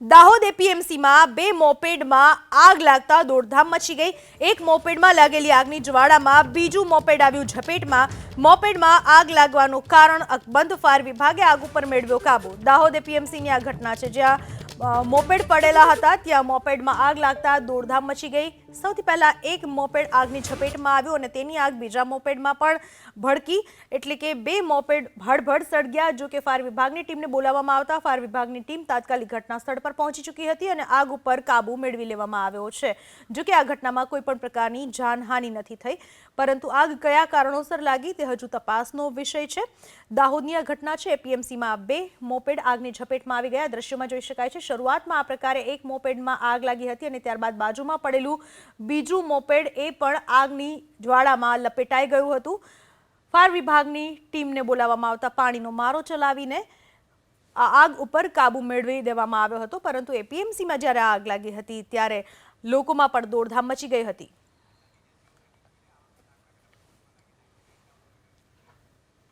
દાહોદ એપીએમસીમાં બે મોપેડમાં આગ લાગતા દોડધામ મચી ગઈ. એક મોપેડમાં લાગેલી આગની જ્વાળામાં બીજું મોપેડ આવ્યું ઝપેટમાં. મોપેડમાં આગ લાગવાનું કારણ અકબંધ ફાયર વિભાગે આગ ઉપર મેળવ્યો કાબુ. દાહોદ એપીએમસીની આ ઘટના છે જ્યાં મોપેડ પડેલા હતા. ત્યાં મોપેડમાં આગ લાગતા દોડધામ મચી ગઈ. સૌથી પહેલાં એક મોપેડ આગની ઝપેટમાં આવ્યું અને તેની આગ બીજા મોપેડમાં પણ ભડકી. એટલે કે બે મોપેડ ભડભડ સળગ્યા, જો કે ફાયર વિભાગની ટીમને બોલાવવામાં આવતા ફાયર વિભાગની ટીમ તાત્કાલિક ઘટના સ્થળ પર પહોંચી ચૂકી હતી અને આગ ઉપર કાબુ મેળવી લેવામાં આવ્યો છે. જો કે આ ઘટનામાં કોઈ પણ પ્રકારની જાનહાનિ નથી થઈ. પરંતુ આગ કયા કારણોસર લાગી તે હજુ તપાસનો વિષય છે. દાહોદની આ ઘટના છે. એપીએમસીમાં બે મોપેડ આગની ઝપેટમાં આવી ગયા. દ્રશ્યોમાં જોઈ શકાય છે શરૂઆતમાં આ પ્રકારે એક મોપેડમાં આગ લાગી હતી અને ત્યારબાદ બાજુમાં પડેલું બીજું મોપેડ એ પણ આગની જ્વાળામાં લપેટાઈ ગયું હતું. ફાયર વિભાગની ટીમને બોલાવવામાં આવતા પાણીનો મારો ચલાવીને આ આગ ઉપર કાબુ મેળવી દેવામાં આવ્યો હતો. પરંતુ એપીએમસીમાં જ્યારે આગ લાગી હતી ત્યારે લોકોમાં પણ દોડધામ મચી ગઈ હતી.